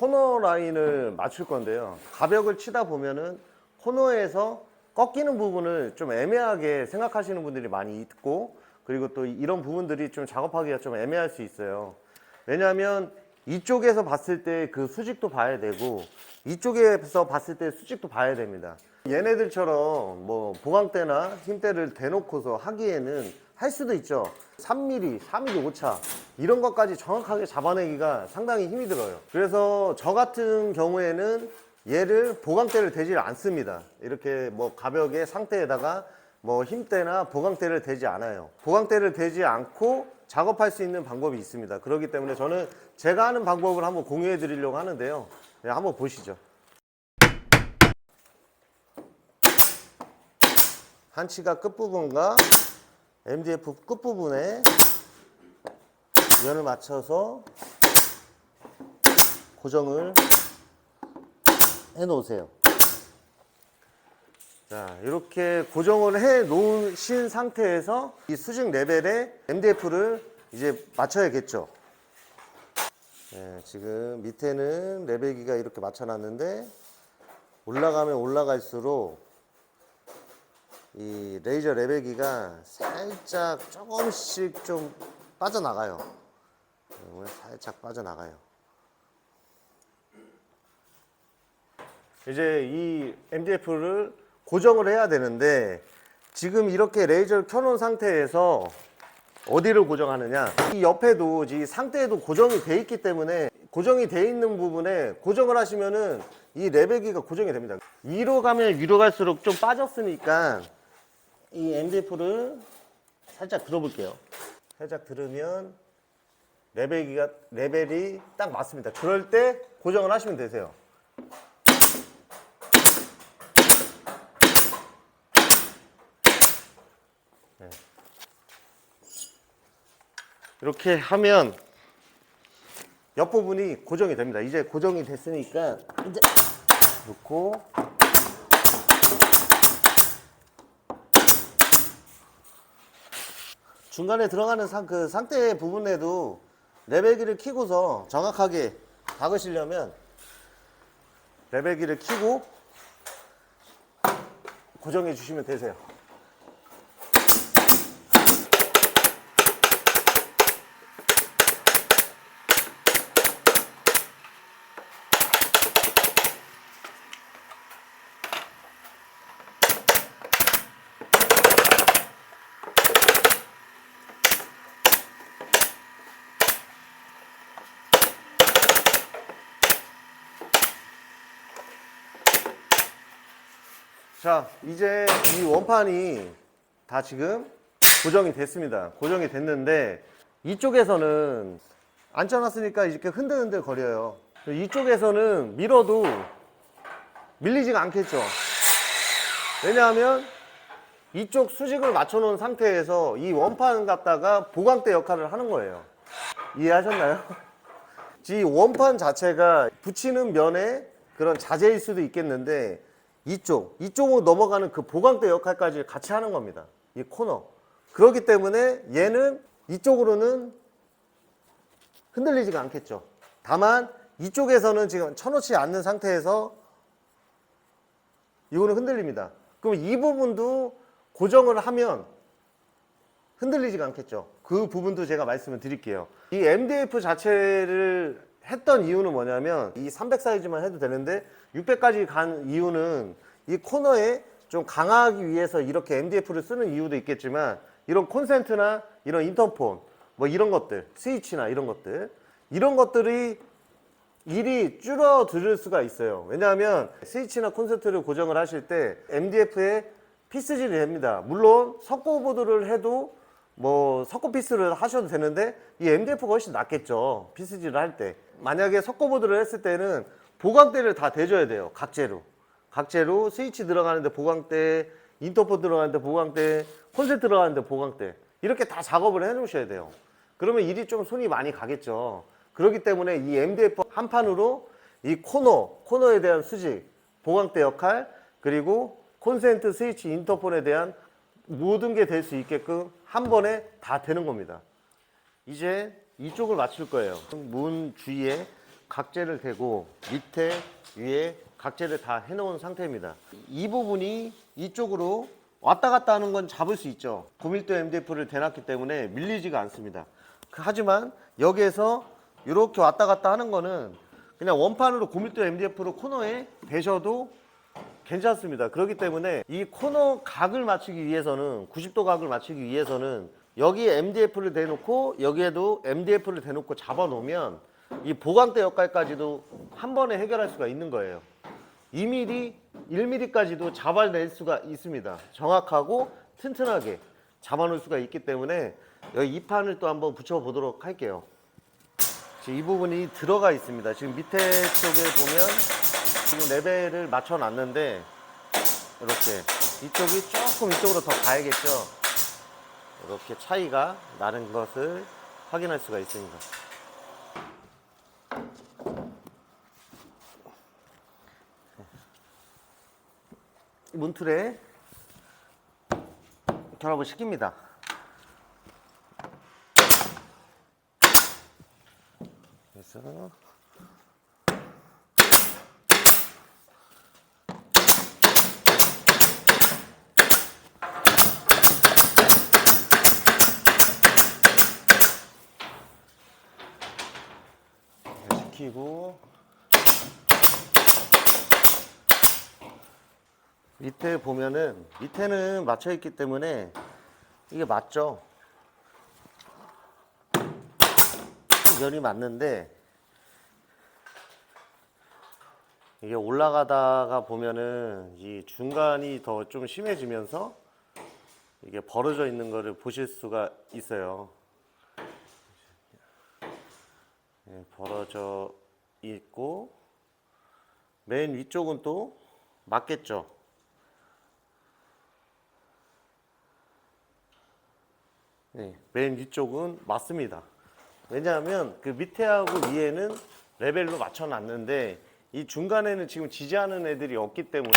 코너 라인을 맞출 건데요. 가벽을 치다 보면은 코너에서 꺾이는 부분을 좀 애매하게 생각하시는 분들이 많이 있고 그리고 또 이런 부분들이 좀 작업하기가 좀 애매할 수 있어요. 왜냐하면 이쪽에서 봤을 때 그 수직도 봐야 되고 이쪽에서 봤을 때 수직도 봐야 됩니다. 얘네들처럼 뭐 보강대나 힘대를 대놓고서 하기에는 할 수도 있죠. 3mm, 4mm 오차 이런 것까지 정확하게 잡아내기가 상당히 힘이 들어요. 그래서 저 같은 경우에는 얘를 보강대를 대지 않습니다. 이렇게 뭐 가벽의 상태에다가 뭐 힘대나 보강대를 대지 않아요. 보강대를 대지 않고 작업할 수 있는 방법이 있습니다. 그렇기 때문에 저는 제가 하는 방법을 한번 공유해 드리려고 하는데요. 네, 한번 보시죠. 한치가 끝부분과 MDF 끝부분에 연을 맞춰서 고정을 해 놓으세요. 자, 이렇게 고정을 해 놓으신 상태에서 이 수직 레벨에 MDF를 이제 맞춰야겠죠. 네, 지금 밑에는 레벨기가 이렇게 맞춰놨는데 올라가면 올라갈수록 이 레이저 레벨기가 살짝 조금씩 좀 빠져나가요. 네, 살짝 빠져나가요. 이제 이 MDF를 고정을 해야 되는데 지금 이렇게 레이저를 켜놓은 상태에서 어디를 고정하느냐 이 옆에도 이 상태에도 고정이 돼 있기 때문에 고정이 돼 있는 부분에 고정을 하시면은 이 레벨기가 고정이 됩니다 위로 가면 위로 갈수록 좀 빠졌으니까 이 MDF를 살짝 들어볼게요. 살짝 들으면 레벨기가 레벨이 딱 맞습니다. 그럴 때 고정을 하시면 되세요. 이렇게 하면 옆부분이 고정이 됩니다. 이제 고정이 됐으니까 이제 놓고 중간에 들어가는 상, 그 상태 부분에도 레벨기를 키고서 정확하게 박으시려면 레벨기를 키고 고정해 주시면 되세요. 자, 이제 이 원판이 다 지금 고정이 됐습니다. 고정이 됐는데 이쪽에서는 앉혀놨으니까 이렇게 흔들흔들 거려요. 이쪽에서는 밀어도 밀리지가 않겠죠. 왜냐하면 이쪽 수직을 맞춰놓은 상태에서 이 원판 갖다가 보강대 역할을 하는 거예요. 이해하셨나요? 이 원판 자체가 붙이는 면에 그런 자재일 수도 있겠는데 이쪽, 이쪽으로 넘어가는 그 보강대 역할까지 같이 하는 겁니다. 이 코너. 그렇기 때문에 얘는 이쪽으로는 흔들리지가 않겠죠. 다만 이쪽에서는 지금 쳐놓지 않는 상태에서 이거는 흔들립니다. 그럼 이 부분도 고정을 하면 흔들리지가 않겠죠. 그 부분도 제가 말씀을 드릴게요. 이 MDF 자체를 했던 이유는 뭐냐면 이 300 사이즈만 해도 되는데 600까지 간 이유는 이 코너에 좀 강화하기 위해서 이렇게 MDF를 쓰는 이유도 있겠지만 이런 콘센트나 이런 인터폰 뭐 이런 것들 스위치나 이런 것들 이런 것들이 일이 줄어들 수가 있어요. 왜냐하면 스위치나 콘센트를 고정을 하실 때 MDF에 피스질이 됩니다. 물론 석고 보드를 해도 뭐 석고 피스를 하셔도 되는데 이 MDF가 훨씬 낫겠죠. 피스질을 할 때. 만약에 석고 보드를 했을 때는 보강대를 다 대줘야 돼요. 각재로. 각재로 스위치 들어가는데 보강대, 인터폰 들어가는데 보강대, 콘센트 들어가는데 보강대. 이렇게 다 작업을 해 놓으셔야 돼요. 그러면 일이 좀 손이 많이 가겠죠. 그렇기 때문에 이 MDF 한 판으로 이 코너, 코너에 대한 수직, 보강대 역할, 그리고 콘센트, 스위치, 인터폰에 대한 모든 게 될 수 있게끔 한 번에 다 되는 겁니다. 이제 이쪽을 맞출 거예요. 문 주위에 각재를 대고 밑에 위에 각재를 다 해놓은 상태입니다. 이 부분이 이쪽으로 왔다 갔다 하는 건 잡을 수 있죠. 고밀도 MDF를 대놨기 때문에 밀리지가 않습니다. 그- 하지만 여기에서 이렇게 왔다 갔다 하는 거는 그냥 원판으로 고밀도 MDF로 코너에 대셔도 괜찮습니다. 그렇기 때문에 이 코너 각을 맞추기 위해서는 90도 각을 맞추기 위해서는 여기에 MDF를 대놓고 여기에도 MDF를 대놓고 잡아놓으면 이 보강대 역할까지도 한 번에 해결할 수가 있는 거예요. 2mm, 1mm까지도 잡아낼 수가 있습니다. 정확하고 튼튼하게 잡아놓을 수가 있기 때문에 여기 이 판을 또 한번 붙여보도록 할게요. 지금 이 부분이 들어가 있습니다. 지금 밑에 쪽에 보면 지금 레벨을 맞춰놨는데 이렇게 이쪽이 조금 이쪽으로 더 가야겠죠. 이렇게 차이가 나는 것을 확인할 수가 있습니다. 문틀에 결합을 시킵니다. 그래서 시키고 밑에 보면은 밑에는 맞춰 있기 때문에 이게 맞죠 면이 맞는데 이게 올라가다가 보면은 이 중간이 더 좀 심해지면서 이게 벌어져 있는 거를 보실 수가 있어요. 예, 벌어져 있고 맨 위쪽은 또 맞겠죠. 네, 맨 위쪽은 맞습니다. 왜냐하면 그 밑에하고 위에는 레벨로 맞춰놨는데 이 중간에는 지금 지지하는 애들이 없기 때문에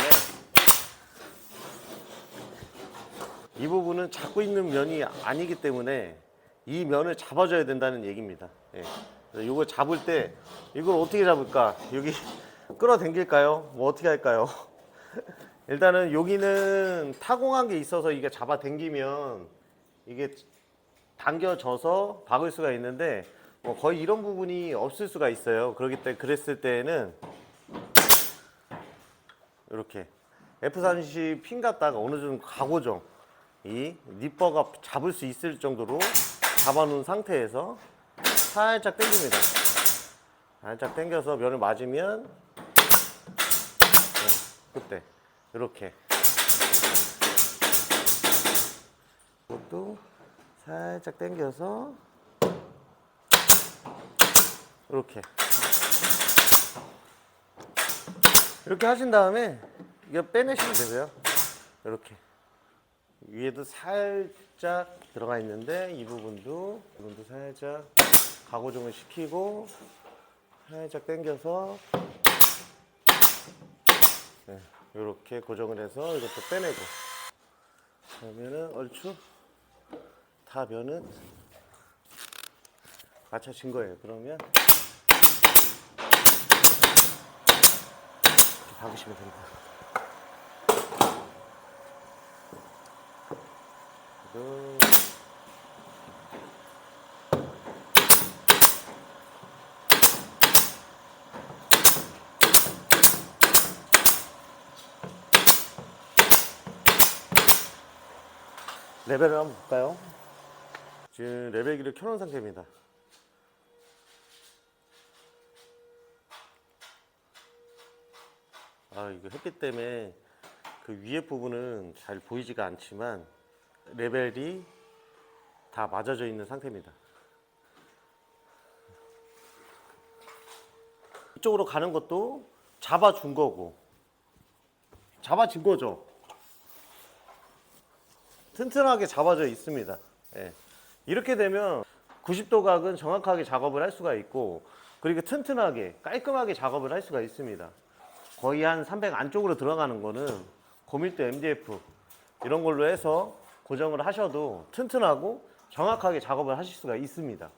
이 부분은 잡고 있는 면이 아니기 때문에 이 면을 잡아줘야 된다는 얘기입니다. 예. 그래서 이거 잡을 때 이걸 어떻게 잡을까? 여기 끌어당길까요? 뭐 어떻게 할까요? 일단은 여기는 타공한 게 있어서 이게 잡아 당기면 이게 당겨져서 박을 수가 있는데 뭐 거의 이런 부분이 없을 수가 있어요. 그렇기 때문에 그랬을 때는 이렇게 F30 핀 갖다가 어느 정도 가고정 이 니퍼가 잡을 수 있을 정도로 잡아놓은 상태에서 살짝 당깁니다. 살짝 당겨서 면을 맞으면 네, 그때 이렇게 이것도 살짝 당겨서 이렇게. 이렇게 하신 다음에 이거 빼내시면 되세요. 이렇게. 위에도 살짝 들어가 있는데 이 부분도 이 부분도 살짝 가고정을 시키고 살짝 당겨서 네, 이렇게 고정을 해서 이것도 빼내고. 그러면은 얼추 다 면은 맞춰진 거예요. 그러면 이렇게 박으시면 됩니다. 그리고 레벨을 한번 볼까요? 지금 레벨기를 켜놓은 상태입니다. 아, 이거 햇빛 때문에 그 위에 부분은 잘 보이지가 않지만 레벨이 다 맞아져 있는 상태입니다. 이쪽으로 가는 것도 잡아준 거고 잡아진 거죠. 튼튼하게 잡아져 있습니다. 예. 이렇게 되면 90도 각은 정확하게 작업을 할 수가 있고 그리고 튼튼하게 깔끔하게 작업을 할 수가 있습니다. 거의 한 300 안쪽으로 들어가는 거는 고밀도 MDF 이런 걸로 해서 고정을 하셔도 튼튼하고 정확하게 작업을 하실 수가 있습니다.